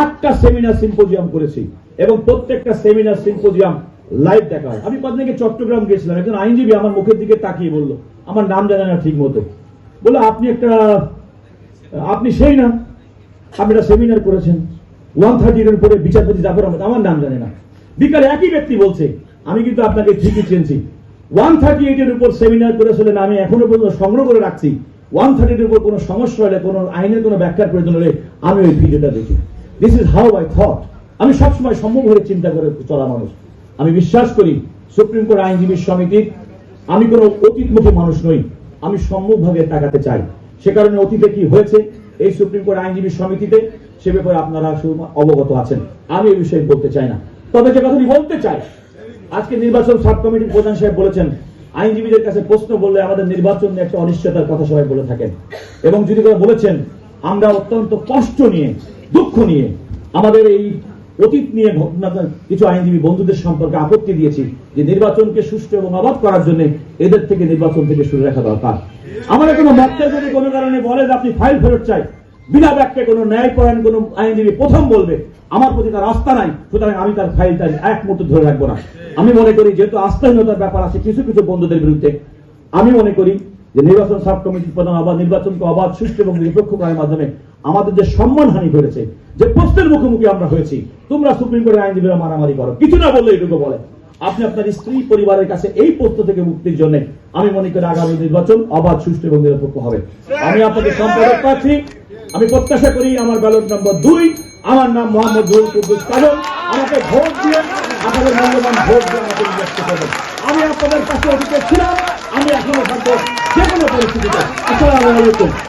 আটটা seminar symposium করেছি এবং প্রত্যেকটা সেমিনার সিম্পোজিয়াম লাইভ দেখা আমি কদিন আগে চট্টগ্রাম গেছিলাম একজন আইনজীবী আমার মুখের দিকে তাকিয়ে বলল, আমার নাম জানে না ঠিক মতো। বলল, আপনি একটা, আপনি সেই না। আপনি একটা সেমিনার করেছেন। ওয়ান থার্টি এর উপরে বিচারপতি জাফর আহমেদ, আমার নাম জানে না। বিকালে একই ব্যক্তি বলছে, আমি কিন্তু আপনাকে ঠিকই চেনছি ওয়ান থার্টি এইটের উপর সেমিনার করেছিলেন আমি এখনও পর্যন্ত সংগ্রহ করে রাখছি। ওয়ান থার্টির উপর কোনো সমস্যা হলে, কোনো আইনের কোনো ব্যাখ্যার প্রয়োজন হলে আমি ওই ভিডিওটা দেখি। This is how I thought আমি সবসময় সম্ভব হয়ে চিন্তা করে চলা মানুষ। আমি বিশ্বাস করি, সুপ্রিম কোর্ট আইনজীবী সমিতির আমি কোনো অতীতমুখী মানুষ নই। আমি সম্মুখভাবে তাকাতে চাই। সে কারণে অতীতে কি হয়েছে, এই সুপ্রিম কোর্ট আইনজীবী সমিতিতে সে ব্যাপারে আপনারা অবগত আছেন। আমি এই বিষয়ে বলতে চাই না। তবে যে কথাটি বলতে চাই, আজকে নির্বাচন সাব কমিটির প্রধান সাহেব বলেছেন, আইনজীবীদের কাছে প্রশ্ন বললে আমাদের নির্বাচন নিয়ে একটা অনিশ্চয়তার কথা সবাই বলে থাকেন। এবং যদি করে বলেছেন আমরা অত্যন্ত কষ্ট নিয়ে, দুঃখ নিয়ে, আমাদের এই অতীত নিয়ে কিছু আইনজীবী বন্ধুদের সম্পর্কে আপত্তি দিয়েছি যে নির্বাচনকে সুষ্ঠু এবং অবাধ করার জন্য এদের থেকে নির্বাচন থেকে শুরু রাখা দরকার। আমাদের কোনো বক্তা যদি কোনো কারণে বলে যে আপনি ফাইল ফেরত চাই, বিনা ব্যাখ্যায় কোনো ন্যায়পরায়ণ কোনো আইনজীবী প্রথম বলবে, আমার প্রতি তার আস্থা নাই, সুতরাং আমি তার ফাইলটা এক মুহূর্ত ধরে রাখব না। আমি মনে করি যেহেতু আস্থাহীনতার ব্যাপার আছে কিছু কিছু বন্ধুদের বিরুদ্ধে, আমি মনে করি যে নির্বাচন সাব কমিটির প্রধান অবাধ নির্বাচনকে অবাধ, সুষ্ঠু এবং নিরপেক্ষ করার মাধ্যমে আমাদের যে সম্মানহানি ঘটেছে, যে প্রশ্নের মুখোমুখি আমরা হয়েছি, তোমরা সুপ্রিম কোর্টের আইনজীবীরা মারামারি করো। কিছু না বললে এটুকু বলে। আপনি আপনার স্ত্রী, পরিবারের কাছে এই প্রশ্ন থেকে মুক্তির জন্য আমি মনে করি আগামী নির্বাচন অবাধ, সুষ্ঠু এবং নিরপেক্ষ হবে। আমি আপনাকে সম্পাদক পাচ্ছি। আমি প্রত্যাশা করি আমার ব্যালট নম্বর দুই, আমার নাম মোহাম্মদ জহুর কুদ্দুস কাজল। আমাকে ভোট দিয়ে, আপনাদের মূল্যবান ভোট দিয়ে আমাকে আমি আপনাদের কাছে অতীতে ছিলাম। আমি এখনও থাকব যে কোনো পরিস্থিতিতে আসসালামু আলাইকুম